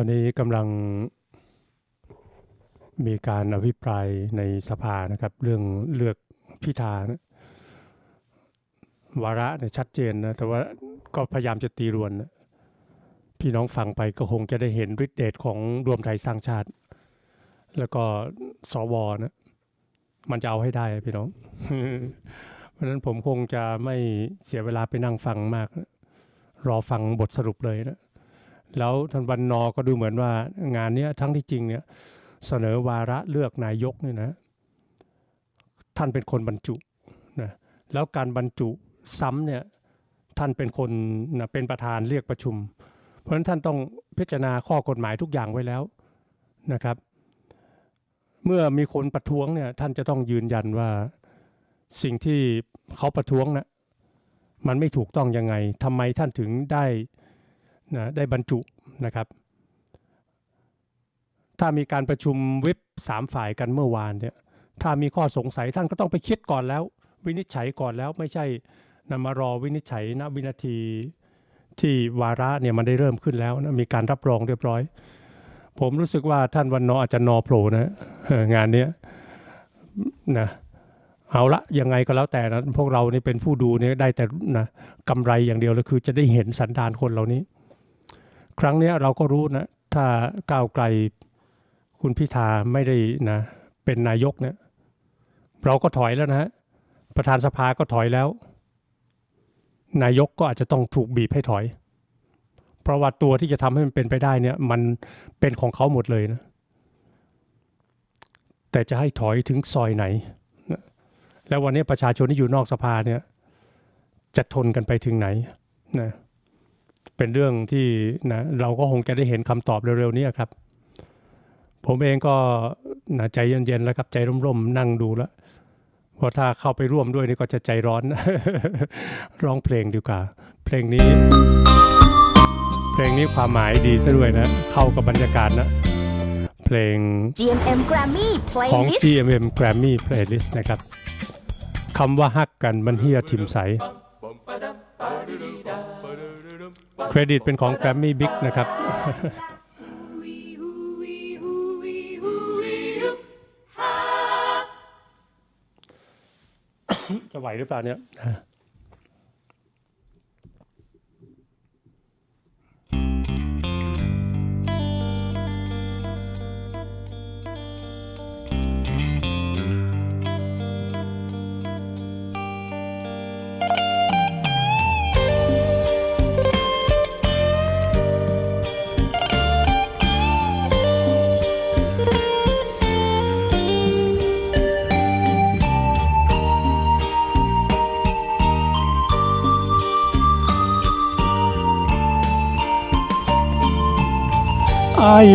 อนนี้กำลังมีการอภิปรายในสภานะครับ เรื่องเลือกพิธานะวาระเนี่ยชัดเจนนะแต่ว่าก็พยายามจะตีรวนนะพี่น้องฟังไปก็คงจะได้เห็นฤทธิเดชของรวมไทยสร้างชาติ แล้วก็สวนะมันจะเอาให้ได้พี่น้อง เพราะฉะนั้นผมคงจะไม่เสียเวลาไปนั่งฟังมากนะรอฟังบทสรุปเลยนะ แล้วท่านวันนอก็ดูเหมือนว่างานนี้ทั้งที่จริงเนี่ยเสนอวาระเลือกนายกเนี่ยนะท่านเป็นคนบรรจุนะแล้วการบรรจุซ้ำเนี่ยท่านเป็นคนนะเป็นประธานเรียกประชุม เพราะฉะนั้นท่านต้องพิจารณาข้อกฎหมายทุกอย่างไว้แล้วนะครับ เมื่อมีคนประท้วงเนี่ยท่านจะต้องยืนยันว่าสิ่งที่เขาประท้วงนะมันไม่ถูกต้องยังไงทำไมท่านถึงได้ นะได้บรรจุนะครับ ถ้ามีการประชุมวิปสามฝ่ายกันเมื่อวานเนี่ยถ้ามีข้อสงสัยท่านก็ต้องไปคิดก่อนแล้ว วินิจฉัยก่อนแล้วไม่ใช่นำมารอวินิจฉัยณวินาทีที่วาระเนี่ยมันได้เริ่มขึ้นแล้วนะมีการรับรองเรียบร้อย ผมรู้สึกว่าท่านวันนออาจจะนอโผล่นะงานเนี้ยนะเอาละยังไงก็แล้วแต่นะพวกเรานี่เป็นผู้ดูเนี่ยได้แต่นะกำไรอย่างเดียวเลยคือจะได้เห็นสันดานคนเหล่านี้ ครั้งนี้เราก็รู้นะ ถ้าก้าวไกลคุณพิธาไม่ได้นะ เป็นนายกเนี่ยเราก็ถอยแล้วนะฮะประธานสภาก็ถอยแล้ว นายกก็อาจจะต้องถูกบีบให้ถอย เพราะว่าตัวที่จะทำให้มันเป็นไปได้เนี่ย มันเป็นของเขาหมดเลยนะ แต่จะให้ถอยถึงซอยไหน แล้ววันนี้ประชาชนที่อยู่นอกสภาเนี่ย จะทนกันไปถึงไหนนะ เป็นเรื่องที่นะเราก็คงจะได้เห็นคำตอบเร็วๆนี้ครับ ผมเองก็นะใจเย็นๆแล้วครับใจร่มๆนั่งดูแล้วเพราะถ้าเข้าไปร่วมด้วยนี่ก็จะใจร้อน ร้องเพลงดีกว่า เพลงนี้ เพลงนี้ความหมายดีซะด้วยนะ เข้ากับบรรยากาศนะเพลง GMM Grammy ของ Playlist GMM Grammy Playlist นะครับคำว่าฮักกันมันเฮียทิมใส เครดิตเป็นของแกรมมี่บิ๊กนะครับ จะไหวหรือเปล่าเนี่ย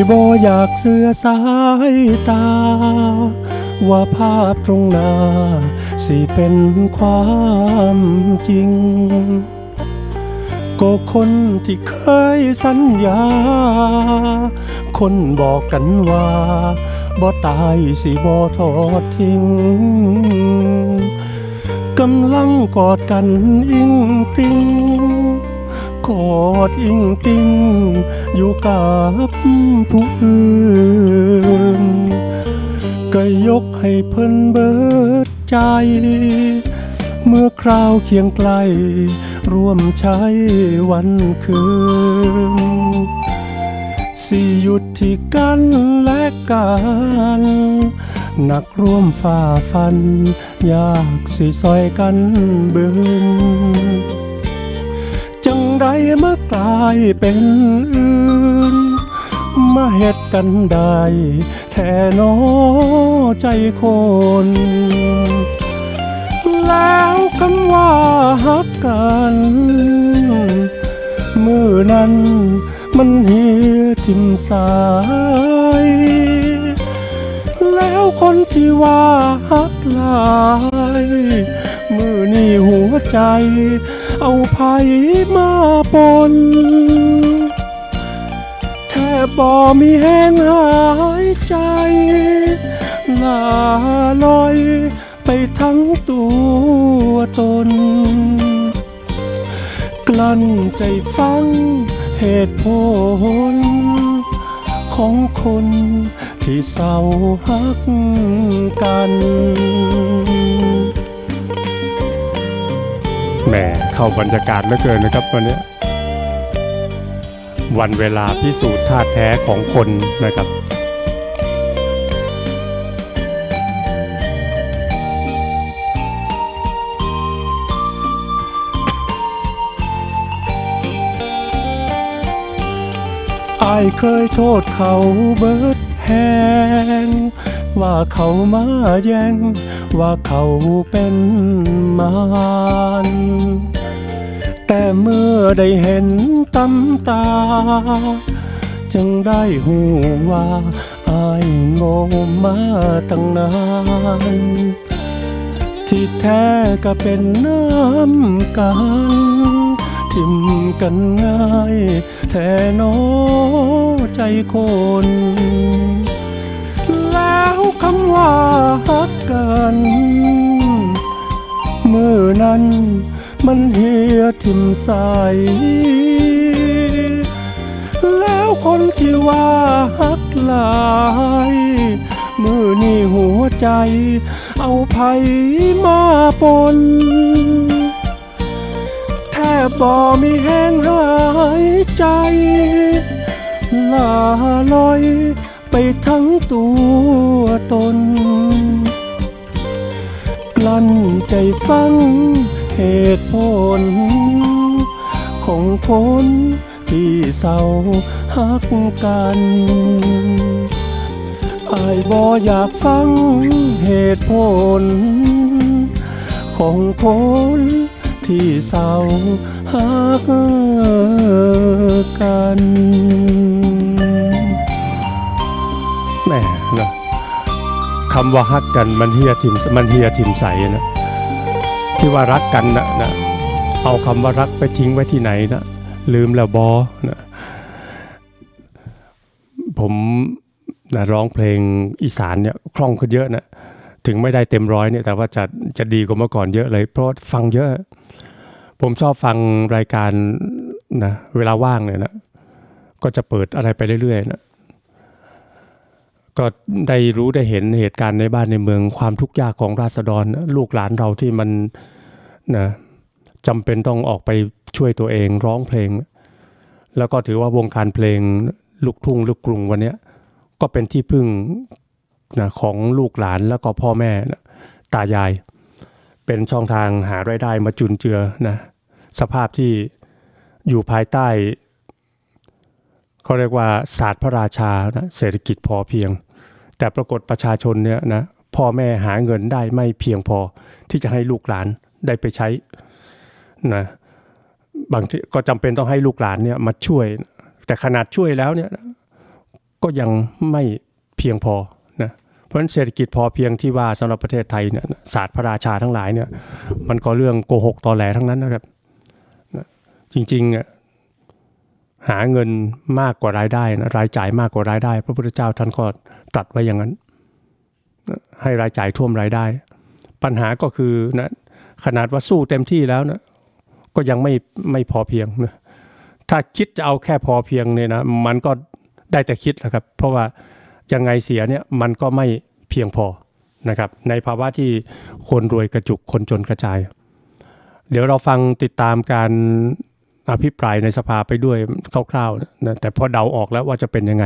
บ่อยากเสือสายตา ว่าภาพตรงหน้า สิเป็นความจริง ก็คนที่เคยสัญญา คนบอกกันว่าบ่ตายสิบ่ทอดทิ้งกำลังกอดกันอิงติง กอดอิงติงอยู่กับผู้อื่นก็ยกให้เพิ่นเบิดใจ เมื่อคราวเคียงไกล ร่วมใช้วันคืนสิหยุดที่กันและกันหนักร่วมฝ่าฟันอยากสิซอยกันเบืนจัง ใดมากลายเป็นอื่น มาเฮ็ดกันได้แท่นอใจคน แล้วคำว่าฮักกัน มือนั้นมันเฮียทิมสาย แล้วคนที่ว่าฮักลาย มือนี่หัวใจ เอาไผมาปนแทบบ่มีแห้งหายใจลาลอยไปทั้งตัวตน กลั้นใจฟังเหตุผล ของคนที่เศร้าฮักกัน หมเข้าบรรยากาศเหลือเกินนะครับวันนี้วันเวลาพิสูจน์ท่าแท้ของคนนะครับ ไอเคยโทษเขาเบิดแหง ว่าเขามาแย่ง ว่าเขาเป็นมารแต่เมื่อได้เห็นตำตา จึงได้หูว่าอายโง่มาตั้งนานที่แท้ก็เป็นน้ำกันทิมกันง่าย แท้โนอใจคน คำว่าฮักกัน เมื่อนั้นมันเฮียทิมใส แล้วคนที่ว่าฮักหลายมือนี่หัวใจ เอาไผมาปน แทบบ่มีแห้งหายใจ ลาลอย ไปทั้งตัวตน กลั้นใจฟังเหตุผล ของคนที่เศร้าฮักกันอายบ่อยากฟังเหตุผล ของคนที่เศร้าฮักกัน คำว่าฮักกันมันเฮียทิมมันเฮียทิมใสนะที่ว่ารักกันนะนะเอาคำว่ารักไปทิ้งไว้ที่ไหนนะลืมแล้วบอนะผมนะร้องเพลงอีสานเนี่ยคล่องขึ้นเยอะนะถึงไม่ได้เต็มร้อยเนี่ยแต่ว่าจะจะดีกว่าเมื่อก่อนเยอะเลย เพราะฟังเยอะ ผมชอบฟังรายการนะเวลาว่างเนี่ยนะก็จะเปิดอะไรไปเรื่อยๆนะ ก็ได้รู้ได้เห็นเหตุการณ์ในบ้านในเมืองความทุกข์ยากของราษฎรลูกหลานเราที่มันนะจำเป็นต้องออกไปช่วยตัวเองร้องเพลง แล้วก็ถือว่าวงการเพลงลูกทุ่งลูกกรุงวันนี้ก็เป็นที่พึ่งนะของลูกหลานแล้วก็พ่อแม่นะตายาย เป็นช่องทางหารายได้มาจุนเจือนะสภาพที่อยู่ภายใต้ เขาเรียกว่าศาสตร์พระราชานะเศรษฐกิจพอเพียง แต่ปรากฏประชาชนเนี่ยนะพ่อแม่หาเงินได้ไม่เพียงพอที่จะให้ลูกหลานได้ไปใช้นะบางทีก็จำเป็นต้องให้ลูกหลานเนี่ยมาช่วย แต่ขนาดช่วยแล้วเนี่ยก็ยังไม่เพียงพอนะเพราะฉะนั้นเศรษฐกิจพอเพียงที่ว่าสำหรับประเทศไทยเนี่ยศาสตร์พระราชาทั้งหลายเนี่ยมันก็เรื่องโกหกตอแหลทั้งนั้นนะครับนะจริงๆเนี่ย หาเงินมากกว่ารายได้นะรายจ่ายมากกว่ารายได้ พระพุทธเจ้าท่านก็ตรัสไว้อย่างนั้น ให้รายจ่ายท่วมรายได้ ปัญหาก็คือนะขนาดว่าสู้เต็มที่แล้วนะก็ยังไม่ไม่พอเพียงนะถ้าคิดจะเอาแค่พอเพียงเนี่ยนะมันก็ได้แต่คิดแหละครับ เพราะว่ายังไงเสียเนี่ยมันก็ไม่เพียงพอนะครับ ในภาวะที่คนรวยกระจุกคนจนกระจาย เดี๋ยวเราฟังติดตามการ อภิปรายในสภาไปด้วยคร่าวๆนะแต่พอเดาออกแล้วว่าจะเป็นยังไง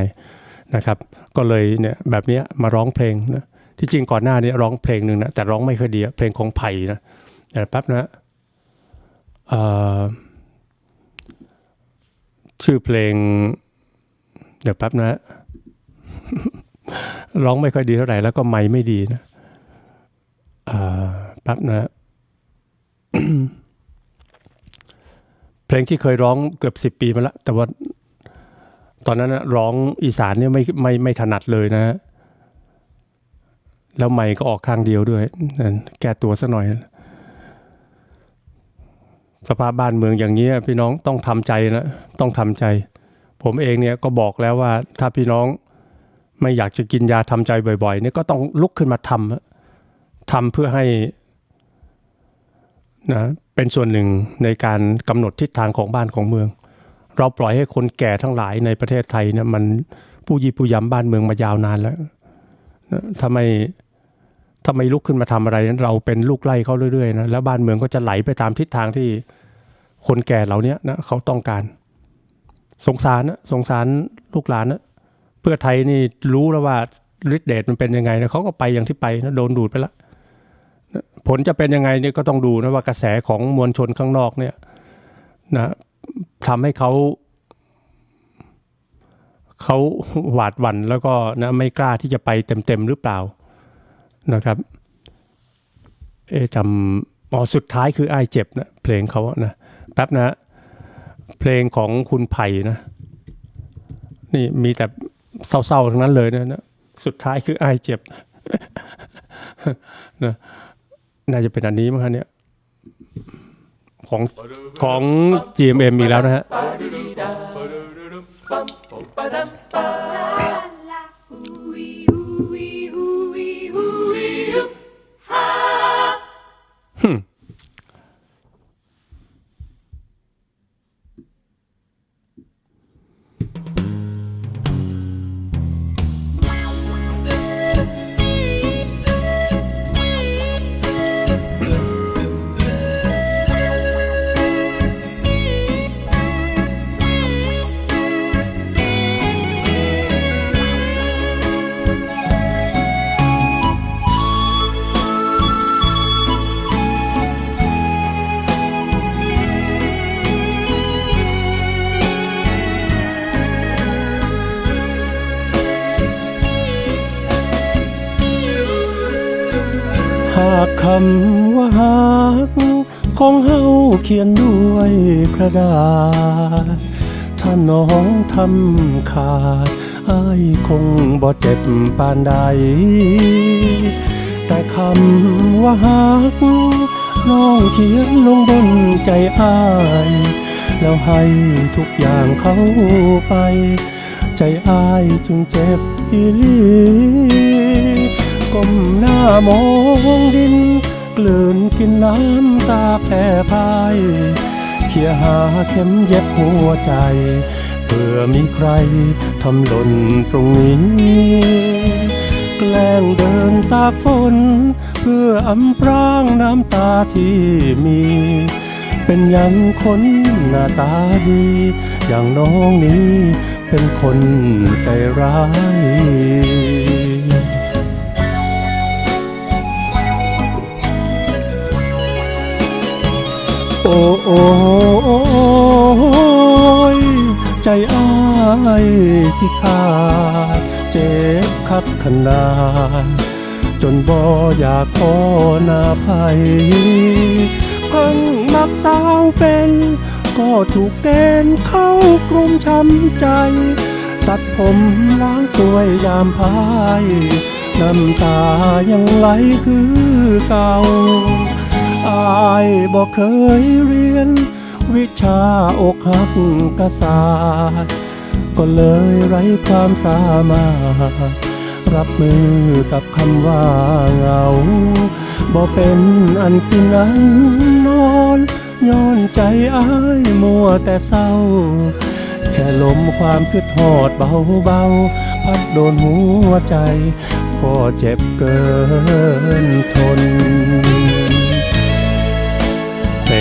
นะครับ ก็เลยเนี่ยแบบนี้มาร้องเพลงนะที่จริงก่อนหน้านี้ร้องเพลงหนึ่งนะแต่ร้องไม่ค่อยดีเพลงของไผ่นะแต่แป๊บนะชื่อเพลง เดี๋ยวแป๊บนะร้องไม่ค่อยดีเท่าไหร่แล้วก็ไม่ไม่ดีนะแป๊บนะ เพลงที่เคยร้องเกือบสิบปีมาแล้ว แต่ว่าตอนนั้นร้องอีสานเนี่ยไม่ไม่ไม่ถนัดเลยนะ แล้วไม่ก็ออกข้างเดียวด้วย แก้ตัวซะหน่อย สภาพบ้านเมืองอย่างนี้พี่น้องต้องทำใจนะ ต้องทำใจ ผมเองเนี่ยก็บอกแล้วว่า ถ้าพี่น้องไม่อยากจะกินยาทำใจบ่อยๆเนี่ยก็ต้องลุกขึ้นมาทำทำเพื่อให้นะ เป็นส่วนหนึ่งในการกำหนดทิศทางของบ้านของเมือง เราปล่อยให้คนแก่ทั้งหลายในประเทศไทยเนี่ยมันผู้ยีผู้ยำบ้านเมืองมายาวนานแล้วทำไมทำไมลุกขึ้นมาทำอะไรนั้นเราเป็นลูกไล่เขาเรื่อยๆนะแล้วบ้านเมืองก็จะไหลไปตามทิศทางที่คนแก่เหล่านี้นะเขาต้องการ สงสารนะสงสารลูกหลานนะเพื่อไทยนี่รู้แล้วว่าฤทธิเดชมันเป็นยังไงนะเขาก็ไปอย่างที่ไปนะโดนดูดไปแล้วนะ ผลจะเป็นยังไงเนี่ยก็ต้องดูนะว่ากระแสของมวลชนข้างนอกเนี่ยนะทำให้เขาเขาหวาดหวั่นแล้วก็นะไม่กล้าที่จะไปเต็มๆหรือเปล่านะครับเอะจำอ๋อสุดท้ายคือไอ้ายเจ็บนะเพลงเขานะแป๊บนะ เพลงของคุณไผ่นะ นี่มีแต่เศร้าๆทั้งนั้นเลยนะนะ สุดท้ายคือไอ้ายเจ็บนะ น่าจะเป็นอันนี้มั้งคะเนี่ยของของ GMM มีแล้วนะฮะห ขียนด้วยกระดาษ ถ้าน้องทำขาดอายคงบ่เจ็บปานใด แต่คำว่าหากน้องเขียนลงบนใจอ้าย แล้วให้ทุกอย่างเขาไป ใจอ้ายจึงเจ็บอีลีก้มหน้ามองดิน กลืนกินน้ำตาแผ่พายเขี่ยหาเข็มเย็บหัวใจ เพื่อมีใครทำหล่นตรงนี้ แกล้งเดินตากฝน เพื่ออำพรางน้ำตาที่มี เป็นย่างคนหน้าตาดี อย่างน้องนี้เป็นคนใจร้าย โอ้โอยใจอ้ายสิขาดเจ็บคักขนาดจนบ่อยากขอหน้าภัยเพิ่งมักสาวเป็น ก็ถูกเกณฑ์เข้ากรุมช้ำใจ ตัดผมล้างสวยยามพาย น้ำตายังไหลคือเก่า อายบอกเคยเรียน วิชาอกหักกษาสตร์ก็เลยไร้ความสามารถ รับมือกับคำว่าเหงาบ่เป็นอันกินอันนอนย้อนใจอ้ายมัวแต่เศร้า แค่ลมความคิดหอดเบาๆ พัดโดนหัวใจ ก็เจ็บเกินทน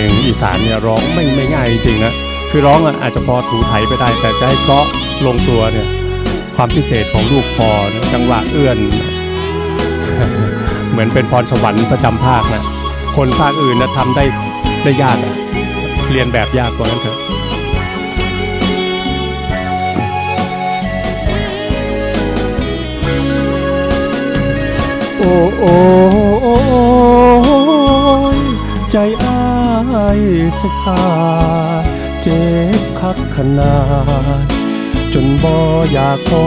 งอีสานเนี่ยร้องไม่ไม่ง่ายจริงๆนะคือร้องอะอาจจะพอถูไถไปได้แต่จะให้เพราะลงตัวเนี่ยความพิเศษของลูกคอเนี่ยจังหวะเอื้อน เหมือนเป็นพรสวรรค์ประจำภาคนะคนภาคอื่นนะทำได้ได้ยากอะเรียนแบบยากกว่านั้นเถอะโอ้โอ้โอ้ใจอ้า จะขาดเจ็บคักขนาด จนบ่อยากขอ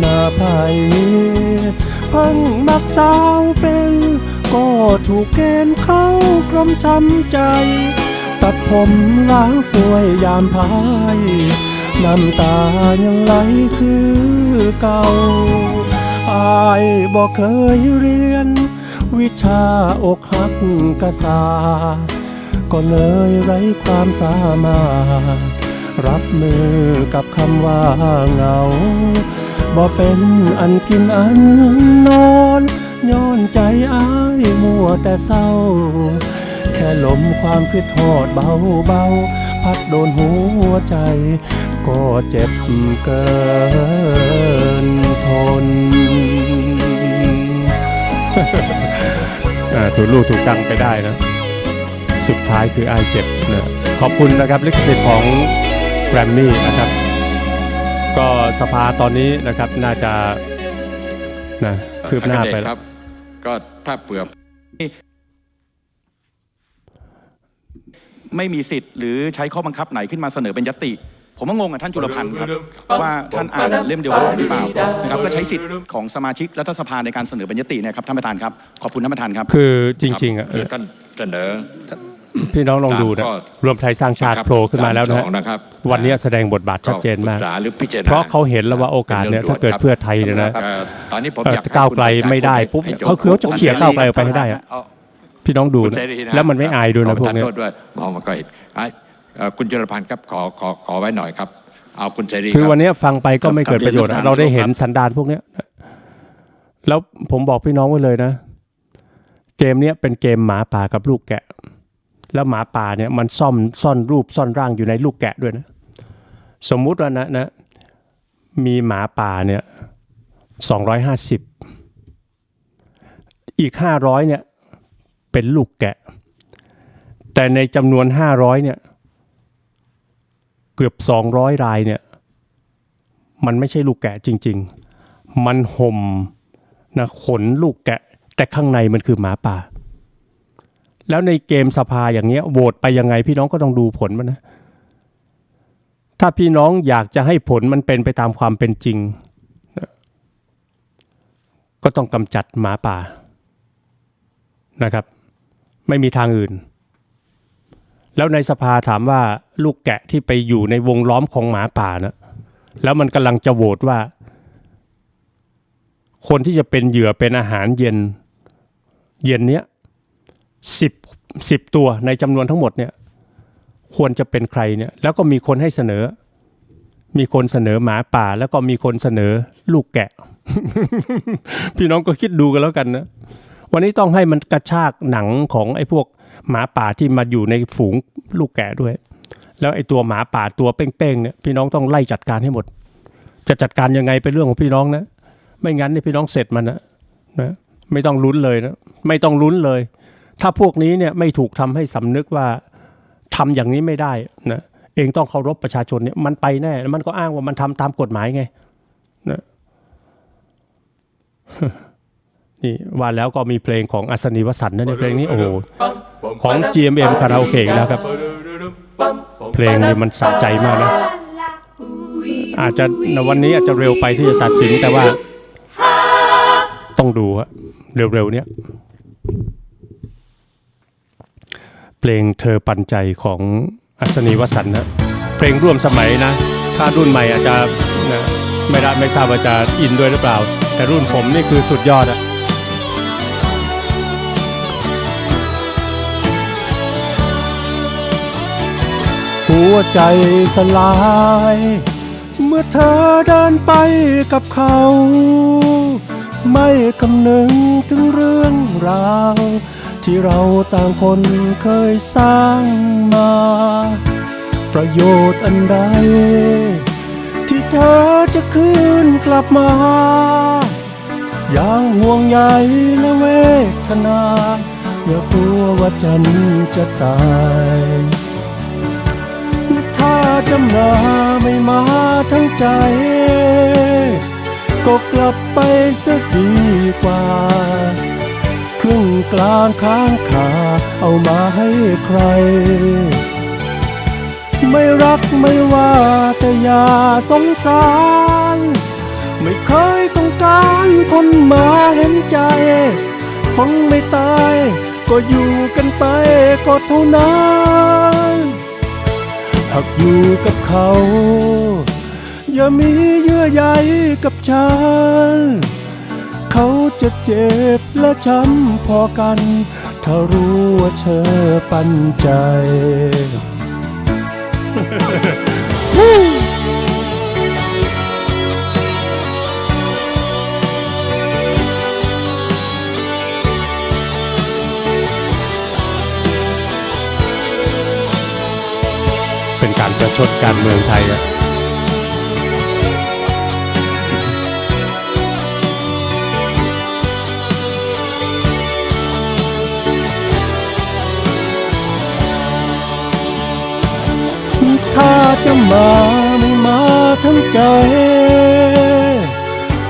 หน้าภัยพิ่งมักสาวเป็นก็ถูกเกณฑ์เข้ากลมช้ำใจ ตัดผมล้างสวยยามพายน้ำตายังไหลคือเก่าอายบอกเคยเรียน วิชาอกหักกษาสตร์ ก็เลยไร้ความสามารถ รับมือกับคำว่าเหงา บ่เป็นอันกินอันนอนย้อนใจอ้ายมัวแต่เศร้า แค่ลมความคิดหอดเบาเบาๆพัดโดนหัวใจ ก็เจ็บเกินทนอ่าถูกลูกถูกตังไปได้นะ สุดท้ายคือไอายเจ็บนะขอบคุณนะครับลิขสิทธิ์ของแกรมมี่นะครับ ก็สภาตอนนี้นะครับน่าจะนะคืบหน้าไปท่แล้วครับ ก็ถ้าเผื่อไม่มีสิทธิ์หรือใช้ข้อบังคับไหนขึ้นมาเสนอเป็นยติ ผมว่างงกับท่านจุลพันธ์ครับว่าท่านอ่านเล่มเดียวกันหรือเปล่านะครับก็ใช้สิทธิ์ของสมาชิกรัฐสภาในการเสนอเป็นยติเนะครับท่านประธานครับขอบคุณท่านประธานครับ คือจริงๆอะคือท่านเสนอ พี่น้องลองดูนะตามข้อรวมไทยสร้างชาติโผล่ขึ้นมาแล้วนะสองนะครับ วันนี้แสดงบทบาทชัดเจนมากปรึษาหรือพิจารณาเพราะเขาเห็นแล้วว่าโอกาสเนี่ยถ้าเกิดเพื่อไทยเนี่ยนะเอ่อตอนนี้ผมเอ่ออยากให้ก้าวไกลคุณไม่ได้ปุ๊บให้จเขาคือเขาจะเขี่ยก้าวไกลออกไปให้ได้อะเอาพี่น้องดูคุณนะเสรีนะแล้วมันไม่อายด้วยนะขพวกประเนี้ยทาโทษด้วยมองมาก็เห็นอะเอ่อคุณจุลพันธ์ครับขอขอขอไว้หน่อยครับ เอาคุณเสรีคือรับวันนี้ฟังไปก็ไม่เกิดประโยชน์ครับเราได้เห็นสันดานพวกเนี้ยแล้วผมบอกพี่น้องไว้เลยนะ เกมเนี้ยเป็นเกมหมาป่ากับลูกแกะ แล้วหมาป่าเนี่ยมันซ่อมซ่อนรูปซ่อนร่างอยู่ในลูกแกะด้วยนะ สมมุติว่านะนะมีหมาป่าเนี่ยสองร้อยห้าสิบอีกห้าร้อยเนี่ยเป็นลูกแกะ แต่ในจำนวนห้าร้อยเนี่ยเกือบสองร้อยรายเนี่ยมันไม่ใช่ลูกแกะจริง ๆ มันห่มนะขนลูกแกะ แต่ข้างในมันคือหมาป่า แล้วในเกมสภาอย่างเงี้ยโหวตไปยังไงพี่น้องก็ต้องดูผลมันนะ ถ้าพี่น้องอยากจะให้ผลมันเป็นไปตามความเป็นจริงนะก็ต้องกำจัดหมาป่านะครับ ไม่มีทางอื่น แล้วในสภาถามว่าลูกแกะที่ไปอยู่ในวงล้อมของหมาป่านะแล้วมันกำลังจะโหวตว่า คนที่จะเป็นเหยื่อเป็นอาหารเย็น เย็นเนี้ย สิบสิบตัวในจำนวนทั้งหมดเนี่ยควรจะเป็นใครเนี่ยแล้วก็มีคนให้เสนอ มีคนเสนอหมาป่า แล้วก็มีคนเสนอลูกแกะ พี่น้องก็คิดดูกันแล้วกันนะวันนี้ต้องให้มันกระชากหนังของไอ้พวกหมาป่าที่มาอยู่ในฝูงลูกแกะด้วย แล้วไอ้ตัวหมาป่าตัวเป้งๆเนี่ยพี่น้องต้องไล่จัดการให้หมด จะจัดการยังไงเป็นเรื่องของพี่น้องนะ ไม่งั้นเนี่ยพี่น้องเสร็จมันนะนะไม่ต้องลุ้นเลยนะไม่ต้องลุ้นเลย ถ้าพวกนี้เนี่ยไม่ถูกทำให้สำนึกว่าทำอย่างนี้ไม่ได้นะเองต้องเคารพประชาชนเนี่ยมันไปแน่แล้วมันก็อ้างว่ามันทำตามกฎหมายไงนะนี่ว่าแล้วก็มีเพลงของอัศนีวสันต์นะเนี่ยเพลงนี้โอ้โหของ GMM คาราโอเกะแล้วครับ เพลงนี้มันสะใจมากนะอาจจะวันนี้อาจจะเร็วไปที่จะตัดสินแต่ว่า ต้องดูฮะเร็วๆเนี้ย เพลงเธอปันใจของอัศนีวสันนะเพลงร่วมสมัยนะ ถ้ารุ่นใหม่อาจจะนะไม่ได้ไม่ทราบว่าจะอินด้วยหรือเปล่า แต่รุ่นผมนี่คือสุดยอดอะหัวใจสลาย เมื่อเธอเดินไปกับเขา ไม่คำนึงถึงเรื่องราว ที่เราต่างคนเคยสร้างมา ประโยชน์อันใด ที่เธอจะคืนกลับมา อย่างห่วงใยและเวทนา อย่ากลัวว่าฉันจะตายถ้าจำนาไม่มาทั้งใจ ก็กลับไปสียดีกว่า ครึ่งกลางค้างคาเอามาให้ใคร ไม่รักไม่ว่าแต่อย่าสงสาร ไม่เคยต้องการคนมาเห็นใจ คงไม่ตาย ก็อยู่กันไปก็เท่านั้นหากอยู่กับเขา อย่ามีเยื่อใยกับฉันเขา จะเจ็บและช้ำพอกัน ถ้ารู้ว่าเธอปันใจ เป็นการประชดการเมืองไทยอะ ถ้าจะมาไม่มาทั้งใจ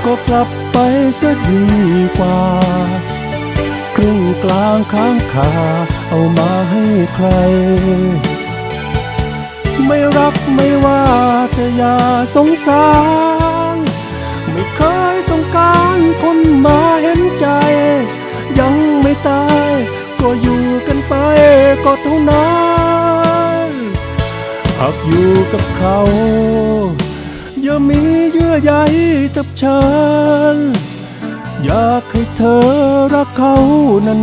ก็กลับไปเสียดีกว่า ครึ่งกลางค้างคาเอามาให้ใคร ไม่รักไม่ว่าแต่อย่าสงสาร ไม่เคยต้องการคนมาเห็นใจ ยังไม่ตาย ก็อยู่กันไปก็เท่านั้น หากอยู่กับเขา อย่ามีเยื่อใยกับฉัน อยากให้เธอรักเขา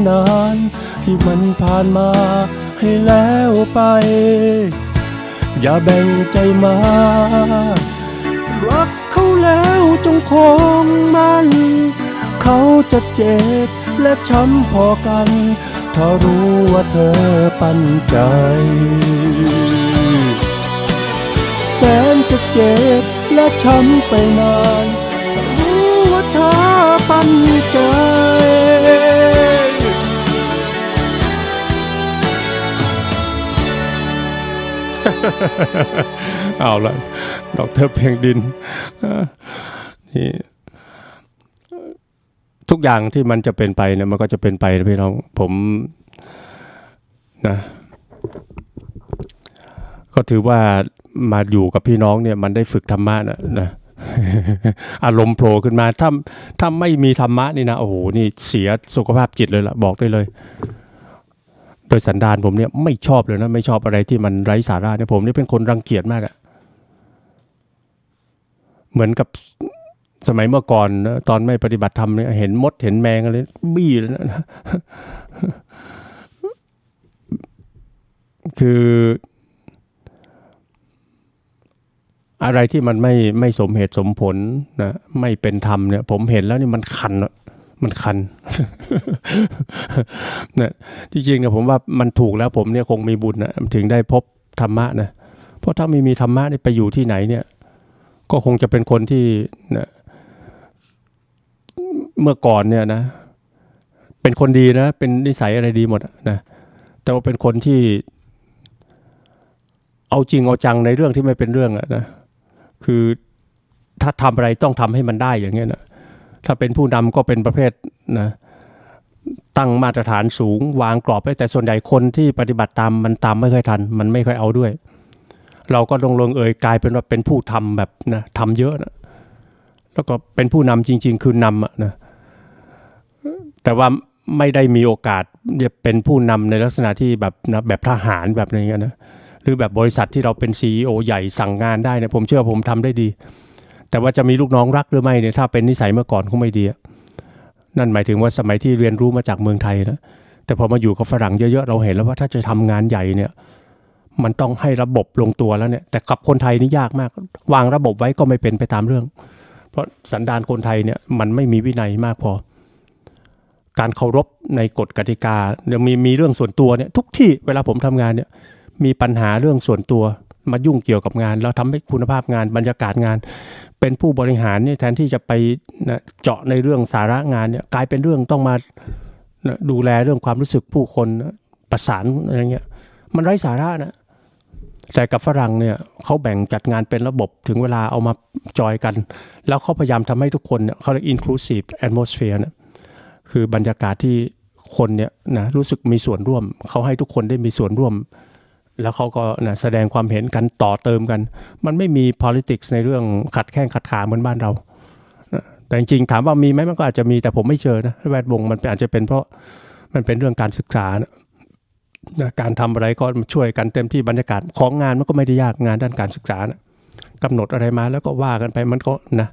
นานๆ ที่มันผ่านมาให้แล้วไป อย่าแบ่งใจมา รักเขาแล้วจงคงมัน เขาจะเจ็บและช้ำพอกัน ถ้ารู้ว่าเธอปันใจ นจะเจ็บและช้ำไปนานรู้ว่าเธอปันใจเอาละดอกเตอรเพียงดินนี่ทุกอย่างที่มันจะเป็นไปเนี่ยมันก็จะเป็นไปนะพี่น้อง ผมนะ ก็ถือว่ามาอยู่กับพี่น้องเนี่ยมันได้ฝึกธรรมะนะนะอารมณ์โผล่ขึ้นมาถ้าถ้าไม่มีธรรมะนี่นะโอ้โหนี่เสียสุขภาพจิตเลยล่ะบอกได้เลย โดยสันดานผมเนี่ยไม่ชอบเลยนะไม่ชอบอะไรที่มันไร้สาระเนี่ยผมเนี่ยเป็นคนรังเกียจมากอะเหมือนกับสมัยเมื่อก่อนตอนไม่ปฏิบัติธรรมเนี่ยเห็นมดเห็นแมงอะไรบี้เลยนะคือ อะไรที่มันไม่ไม่สมเหตุสมผลนะไม่เป็นธรรมเนี่ย ผมเห็นแล้วนี่มันคันอะมันคันนะที่จริงเนี่ยผมว่ามันถูกแล้วผมเนี่ยคงมีบุญนะถึงได้พบธรรมะนะเพราะถ้าไม่มีธรรมะนี่ไปอยู่ที่ไหนเนี่ย ก็คงจะเป็นคนที่นะเมื่อก่อนเนี่ยนะ เป็นคนดีนะ เป็นนิสัยอะไรดีหมดนะแต่ว่าเป็นคนที่เอาจริงเอาจังในเรื่องที่ไม่เป็นเรื่องอะนะ คือถ้าทำอะไรต้องทำให้มันได้อย่างเงี้ยนะถ้าเป็นผู้นำก็เป็นประเภทนะตั้งมาตรฐานสูง วางกรอบไว้แต่ส่วนใหญ่คนที่ปฏิบัติตามมันตามไม่ค่อยทัน มันไม่ค่อยเอาด้วย เราก็ลงลงเอยกลายเป็นว่าเป็นผู้ทำแบบนะทำเยอะนะแล้วก็เป็นผู้นำจริง ๆ คือนำอะนะแต่ว่าไม่ได้มีโอกาสเป็นผู้นำในลักษณะที่แบบนะแบบทหารแบบอะไรเงี้ยนะ หรือแบบบริษัทที่เราเป็น CEO ใหญ่สั่งงานได้เนี่ยผมเชื่อผมทำได้ดี แต่ว่าจะมีลูกน้องรักหรือไม่เนี่ยถ้าเป็นนิสัยเมื่อก่อนคงไม่ดีนั่นหมายถึงว่าสมัยที่เรียนรู้มาจากเมืองไทยนะแต่พอมาอยู่กับฝรั่งเยอะๆเราเห็นแล้วว่าถ้าจะทำงานใหญ่เนี่ยมันต้องให้ระบบลงตัวแล้วเนี่ยแต่กับคนไทยนี่ยากมาก วางระบบไว้ก็ไม่เป็นไปตามเรื่อง เพราะสันดานคนไทยเนี่ยมันไม่มีวินัยมากพอ การเคารพในกฎกติกาเดี๋ยวมีมีเรื่องส่วนตัวเนี่ยทุกที่เวลาผมทำงานเนี่ย มีปัญหาเรื่องส่วนตัวมายุ่งเกี่ยวกับงาน แล้วทำให้คุณภาพงานบรรยากาศงาน เป็นผู้บริหารเนี่ยแทนที่จะไปนะเจาะในเรื่องสาระงานเนี่ยกลายเป็นเรื่องต้องมานะดูแลเรื่องความรู้สึกผู้คนนะประสานอะไรเงี้ยมันไร้สาระนะแต่กับฝรั่งเนี่ยเขาแบ่งจัดงานเป็นระบบถึงเวลาเอามาจอยกัน แล้วเขาพยายามทำให้ทุกคนเนี่ยเขาเรียก inclusive atmosphere นะคือบรรยากาศที่คนเนี่ยนะรู้สึกมีส่วนร่วมเขาให้ทุกคนได้มีส่วนร่วม แล้วเขาก็นะแสดงความเห็นกันต่อเติมกัน มันไม่มี politics ในเรื่องขัดแข้งขัดขาเหมือนบ้านเรา แต่จริงๆถามว่ามีไหมมันก็อาจจะมีแต่ผมไม่เจอนะแวดวงมันอาจจะเป็นเพราะมันเป็นเรื่องการศึกษานะนะการทำอะไรก็ช่วยกันเต็มที่บรรยากาศของงานมันก็ไม่ได้ยากงานด้านการศึกษานะกำหนดอะไรมาแล้วก็ว่ากันไปมันก็นะ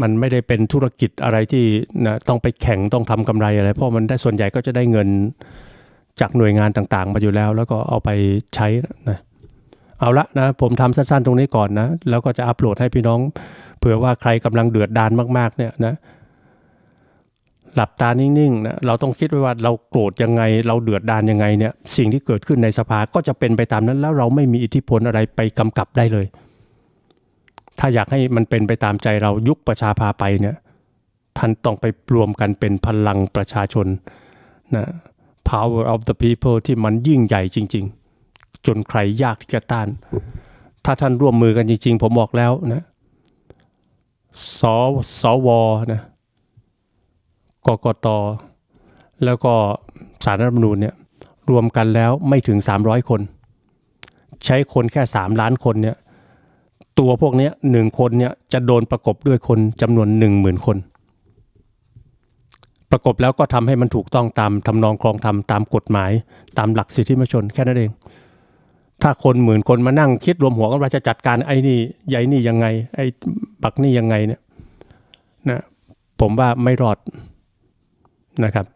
มันไม่ได้เป็นธุรกิจอะไรที่นะต้องไปแข่งต้องทำกำไรอะไร เพราะมันได้ส่วนใหญ่ก็จะได้เงิน จากหน่วยงานต่างๆ มาอยู่แล้ว แล้วก็เอาไปใช้นะเอาละนะผมทำสั้นๆ ตรงนี้ก่อนนะ แล้วก็จะอัปโหลดให้พี่น้อง เผื่อว่าใครกำลังเดือดดานมากๆ เนี่ยนะหลับตานิ่งๆนะเราต้องคิดไว้ว่าเราโกรธยังไง เราเดือดดานยังไงเนี่ยสิ่งที่เกิดขึ้นในสภาก็จะเป็นไปตามนั้น แล้วเราไม่มีอิทธิพลอะไรไปกำกับได้เลย ถ้าอยากให้มันเป็นไปตามใจเรายุคประชาพาไปเนี่ยท่านต้องไปรวมกันเป็นพลังประชาชนนะ power of the people ที่มันยิ่งใหญ่จริง ๆ จนใครยากที่จะต้าน ถ้าท่านร่วมมือกันจริง ๆ ผมบอกแล้วนะสสวนะกกต แล้วก็สารรัฐธรรมนูญเนี่ยรวมกันแล้วไม่ถึง 300 คน ใช้คนแค่ 3 ล้านคนเนี่ยตัวพวกนี้หนึ่งคนเนี่ยจะโดนประกบด้วยคนจำนวน 1 0,000 คน ประกบแล้วก็ทำให้มันถูกต้องตามทำนองครองธรรมตามกฎหมาย ตามหลักสิทธิมนุษยชนแค่นั้นเอง ถ้าคนหมื่นคนมานั่งคิดรวมหัวกันว่าจะจัดการไอ้นี่ใหญ่นี่ยังไง ไอ้บักนี่ยังไงเนี่ยนะผมว่าไม่รอดนะครับ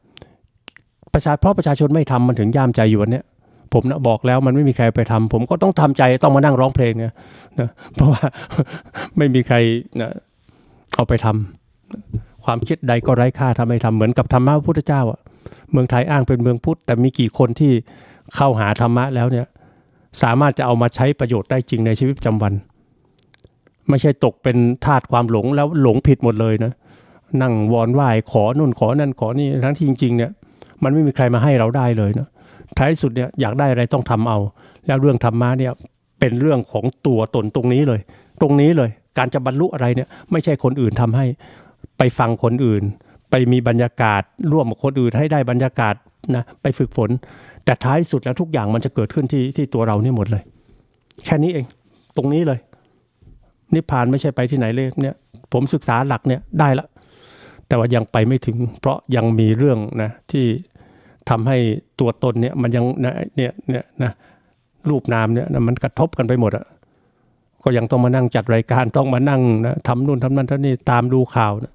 ประชาเพราะประชาชนไม่ทำมันถึงย่ามใจอยู่วันเนี้ยผมนะบอกแล้วมันไม่มีใครไปทำผมก็ต้องทำใจต้องมานั่งร้องเพลงเนี่ยนะเพราะว่าไม่มีใครนะเอาไปทำ ความคิดใดก็ไร้ค่าทำไม่ทำเหมือนกับธรรมะพระพุทธเจ้าอะเมืองไทยอ้างเป็นเมืองพุทธแต่มีกี่คนที่เข้าหาธรรมะแล้วเนี่ยสามารถจะเอามาใช้ประโยชน์ได้จริงในชีวิตประจำวัน ไม่ใช่ตกเป็นทาสความหลงแล้วหลงผิดหมดเลยนะนั่งวอนไหว้ขอนู่นขอนั่นขอนี่ทั้งที่จริงๆเนี่ยมันไม่มีใครมาให้เราได้เลยนะท้ายสุดเนี่ยอยากได้อะไรต้องทำเอา แล้วเรื่องธรรมะเนี่ยเป็นเรื่องของตัวตนตรงนี้เลย ตรงนี้เลย การจะบรรลุอะไรเนี่ยไม่ใช่คนอื่นทำให้ ไปฟังคนอื่น ไปมีบรรยากาศร่วมกับคนอื่นให้ได้บรรยากาศนะไปฝึกฝน แต่ท้ายสุดแล้วทุกอย่างมันจะเกิดขึ้นที่ที่ตัวเราเนี่ยหมดเลย แค่นี้เอง ตรงนี้เลย นิพพานไม่ใช่ไปที่ไหนเลยเนี่ย ผมศึกษาหลักเนี่ยได้ละ แต่ว่ายังไปไม่ถึง เพราะยังมีเรื่องนะที่ทำให้ตัวตนเนี่ยมันยังนะเนี่ยเนี่ยนะรูปนามเนี่ยมันกระทบกันไปหมดอะก็ยังต้องมานั่งจัดรายการต้องมานั่งนะทำนู่นทำนั่นทำนี่ตามดูข่าวนะ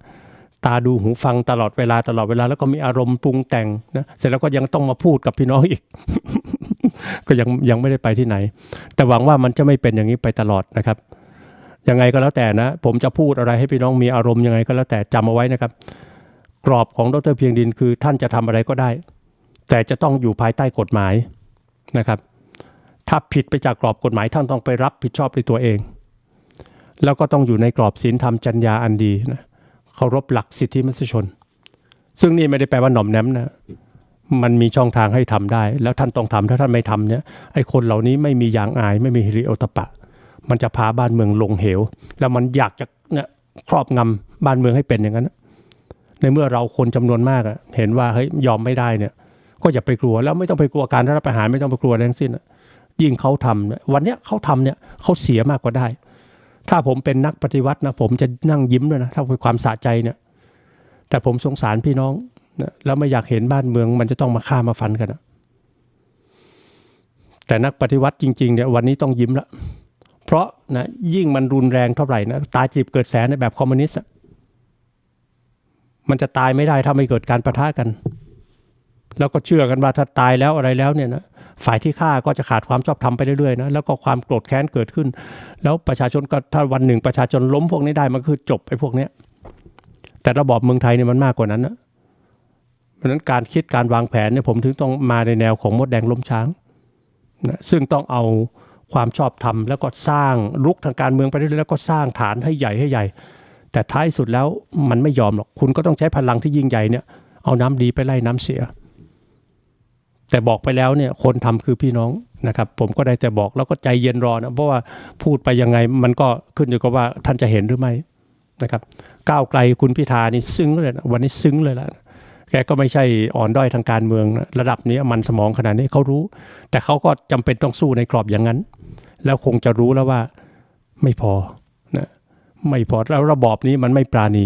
ตาดูหูฟังตลอดเวลาตลอดเวลาแล้วก็มีอารมณ์ปรุงแต่งนะเสร็จแล้วก็ยังต้องมาพูดกับพี่น้องอีก ก็ยังยังไม่ได้ไปที่ไหน แต่หวังว่ามันจะไม่เป็นอย่างนี้ไปตลอดนะครับยังไงก็แล้วแต่นะ ผมจะพูดอะไรให้พี่น้องมีอารมณ์ยังไงก็แล้วแต่จำเอาไว้นะครับ กรอบของดรเพียงดินคือท่านจะทำอะไรก็ได้ แต่จะต้องอยู่ภายใต้กฎหมายนะครับ ถ้าผิดไปจากกรอบกฎหมายท่านต้องไปรับผิดชอบในตัวเอง แล้วก็ต้องอยู่ในกรอบศีลธรรมจรรยาอันดีนะ เคารพหลักสิทธิมนุษยชน ซึ่งนี่ไม่ได้แปลว่าหน่อมแนมนะมันมีช่องทางให้ทำได้ แล้วท่านต้องทำถ้าท่านไม่ทำเนี่ยไอ้คนเหล่านี้ไม่มียางอายไม่มีฮิริโอตปะ มันจะพาบ้านเมืองลงเหว แล้วมันอยากจะเนี่ยครอบงำบ้านเมืองให้เป็นอย่างนั้นในเมื่อเราคนจำนวนมากอะเห็นว่าเฮ้ยยอมไม่ได้เนี่ย ก็อย่าไปกลัวแล้วไม่ต้องไปกลัวการรัฐประหารไม่ต้องไปกลัวอะไรทั้งสิ้นยิ่งเขาทำเนี่ยวันเนี้ยเขาทำเนี่ยเขาเสียมากกว่าได้ ถ้าผมเป็นนักปฏิวัตินะผมจะนั่งยิ้มเลยนะถ้าเป็นความสะใจเนี่ย แต่ผมสงสารพี่น้องนะแล้วไม่อยากเห็นบ้านเมืองมันจะต้องมาฆ่ามาฟันกันอะแต่นักปฏิวัติจริงๆเนี่ยวันนี้ต้องยิ้มละเพราะนะยิ่งมันรุนแรงเท่าไหร่นะตายจีบเกิดแสนในแบบคอมมิวนิสต์มันจะตายไม่ได้ถ้าไม่เกิดการประทะกัน แล้วก็เชื่อกันว่าถ้าตายแล้วอะไรแล้วเนี่ยนะ ฝ่ายที่ฆ่าก็จะขาดความชอบธรรมไปเรื่อยๆนะแล้วก็ความโกรธแค้นเกิดขึ้น แล้วประชาชนก็ถ้าวันหนึ่งประชาชนล้มพวกนี้ได้มันคือจบไอ้พวกเนี้ยแต่ระบอบเมืองไทยเนี่ยมันมากกว่านั้นนะเพราะนั้นการคิดการวางแผนเนี่ยผมถึงต้องมาในแนวของมดแดงล้มช้างนะซึ่งต้องเอาความชอบธรรมแล้วก็สร้างรุกทางการเมืองไปเรื่อยๆแล้วก็สร้างฐานให้ใหญ่ให้ใหญ่ แต่ท้ายสุดแล้วมันไม่ยอมหรอกคุณก็ต้องใช้พลังที่ยิ่งใหญ่เนี่ยเอาน้ำดีไปไล่น้ำเสีย แต่บอกไปแล้วเนี่ยคนทำคือพี่น้องนะครับผมก็ได้แต่บอกแล้วก็ใจเย็นรอนะเพราะว่าพูดไปยังไงมันก็ขึ้นอยู่กับว่าท่านจะเห็นหรือไม่นะครับก้าวไกลคุณพิธานี่ซึ้งเลยนะวันนี้ซึ้งเลยละแกก็ไม่ใช่อ่อนด้อยทางการเมืองนะระดับนี้มันสมองขนาดนี้เขารู้ แต่เขาก็จำเป็นต้องสู้ในกรอบอย่างนั้น แล้วคงจะรู้แล้วว่าไม่พอนะไม่พอแล้วระบอบนี้มันไม่ปราณี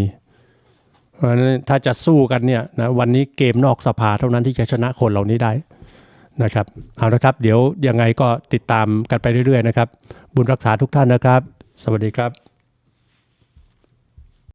เพราะฉะนั้นถ้าจะสู้กันเนี่ยนะวันนี้เกมนอกสภาเท่านั้นที่จะชนะคนเหล่านี้ได้นะครับเอาละครับ เดี๋ยวยังไงก็ติดตามกันไปเรื่อยๆนะครับ บุญรักษาทุกท่านนะครับ สวัสดีครับ